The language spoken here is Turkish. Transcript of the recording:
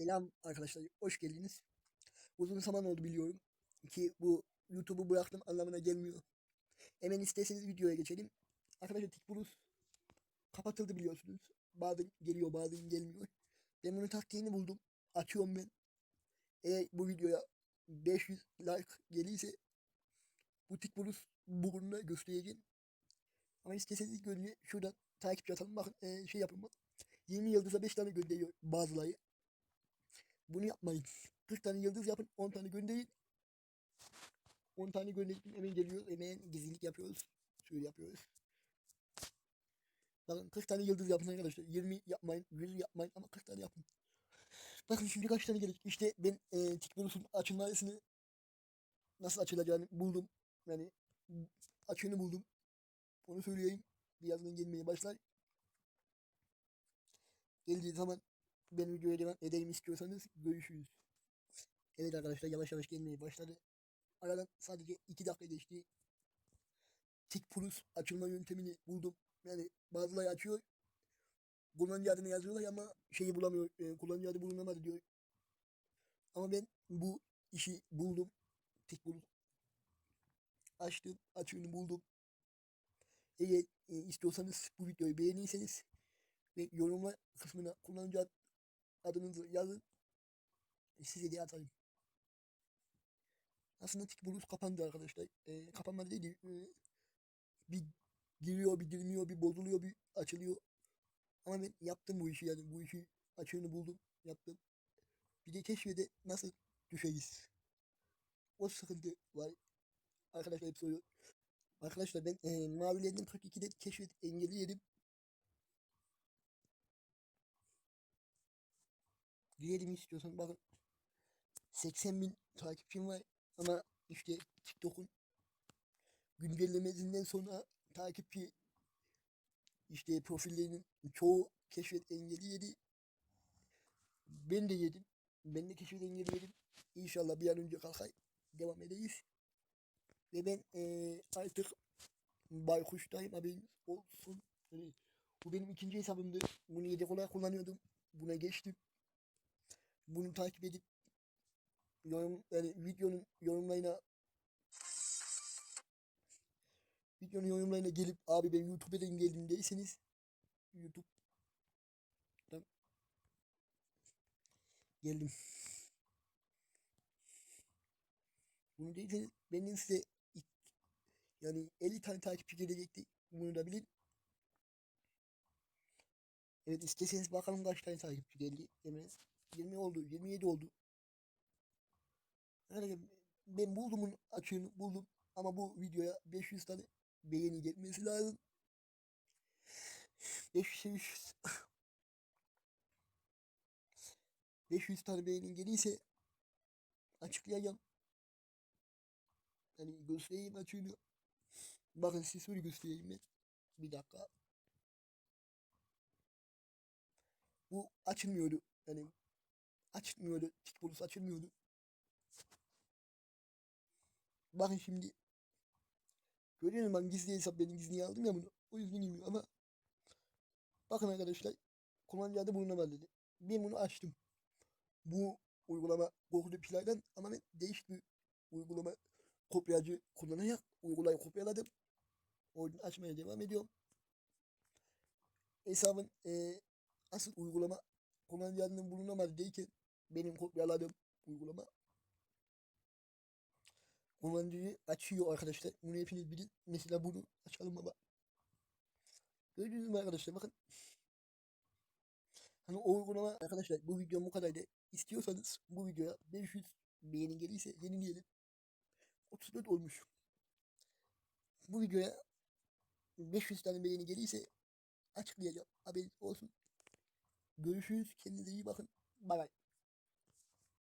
Selam arkadaşlar, hoş geldiniz. Uzun zaman oldu biliyorum ki bu YouTube'u bıraktım anlamına gelmiyor. Hemen isterseniz videoya geçelim. Arkadaşlar TikBulus kapatıldı biliyorsunuz. Bazen geliyor bazen gelmiyor. Ben bunun taktiğini buldum. Açıyorum ben. Eğer bu videoya 500 like gelirse bu TikBulus burnuna göstereceğim. Ama isterseniz önce şuradan takipçi atalım. Bakın eee, şey yapın bak. 20 yıldıza 5 tane gönderiyor bazıları. Bunu yapmayın. 40 tane yıldız yapın, 10 tane gönderin. 10 tane gönderip hemen geliyoruz. Hemen gizlilik yapıyoruz. Şöyle yapıyoruz. Bakın 40 tane yıldız yapın arkadaşlar. 20 yapmayın, 100 yapmayın ama 40 tane yapın. Bakın şimdi kaç tane gelecek. İşte ben e, TikTok'un açılmasını nasıl açılacağını buldum. Yani açığını buldum. Onu söyleyeyim. Birazdan gelmeye başlar. Geldiği zaman ben videoya devam edelim istiyorsanız görüşürüz. Evet arkadaşlar yavaş yavaş gelmeye başladı. Aradan sadece 2 dakika geçti. Tik Plus açılma yöntemini buldum. Yani bazıları açıyor. Kullanıcı adını yazıyorlar ama şeyi bulamıyor. E, kullanıcı adı bulunamadı diyor. Ama ben bu işi buldum. Tik Plus açtım. Açığını buldum. Eğer e, istiyorsanız bu videoyu beğenirseniz ve yorumlar kısmına kullanıcı adınızı yazın. Size de atayım. Aslında TikBulus kapandı arkadaşlar. Ee, kapanmadı değil. e, bir giriyor, bir girmiyor, bir bozuluyor, bir açılıyor. Ama ben yaptım bu işi yani. Bu işi açığını buldum, yaptım. Bir de keşfede nasıl düşeriz. O sıkıntı var. Arkadaşlar hep soruyor. Arkadaşlar ben e, mavilerden 42'de keşfet engeli yedim. Diyelim istiyorsan bakın 80 bin takipçim var ama işte TikTok'un güncellemesinden sonra takipçi işte profillerinin çoğu keşfet engeli yedi. Ben de yedim. Ben de keşfet engeli yedim. İnşallah bir an önce kalkay devam ederiz. Ve ben eee, artık baykuştayım haberiniz olsun. Yani bu benim ikinci hesabımdı. Bunu yedek olarak kullanıyordum. Buna geçtim bunu takip edip yorum yani videonun yorumlarına videonun yorumlarına gelip abi ben YouTube'dan geldim deyseniz YouTube'dan geldim. Bunu deyseniz benim size yani 50 tane takipçi gelecekti. Bunu da bilin. Evet isteseniz bakalım kaç tane takipçi geldi. Hemen 20 oldu, 27 oldu. Yani ben buldumun açığını buldum ama bu videoya 500 tane beğeni gelmesi lazım. 500 500 500 tane beğeni gelirse açıklayacağım. Yani göstereyim açığını. Bakın size şöyle göstereyim ben. Bir dakika. Bu açılmıyordu. Yani açılmıyordu. TikTok açılmıyordu. Bakın şimdi. Görüyor musun ben gizli hesap benim gizliye aldım ya bunu. O yüzden bilmiyorum ama. Bakın arkadaşlar. Kullanıcı adı bulunamadı dedi. Ben bunu açtım. Bu uygulama Google Play'den ama ben değişik bir uygulama kopyacı kullanarak uygulayı kopyaladım. O yüzden açmaya devam ediyorum. Hesabın eee asıl uygulama kullanıcı adının bulunamadı deyken benim kopyaladığım uygulama kullanıcıyı açıyor arkadaşlar. Bunu hepiniz bilin. Mesela bunu açalım baba. Gördünüz mü arkadaşlar bakın. Hani o uygulama arkadaşlar bu video bu kadar da istiyorsanız bu videoya 500 beğeni gelirse yenileyelim. 34 olmuş. Bu videoya 500 tane beğeni gelirse açıklayacağım. Haberiniz olsun. Görüşürüz. Kendinize iyi bakın. Bay bay.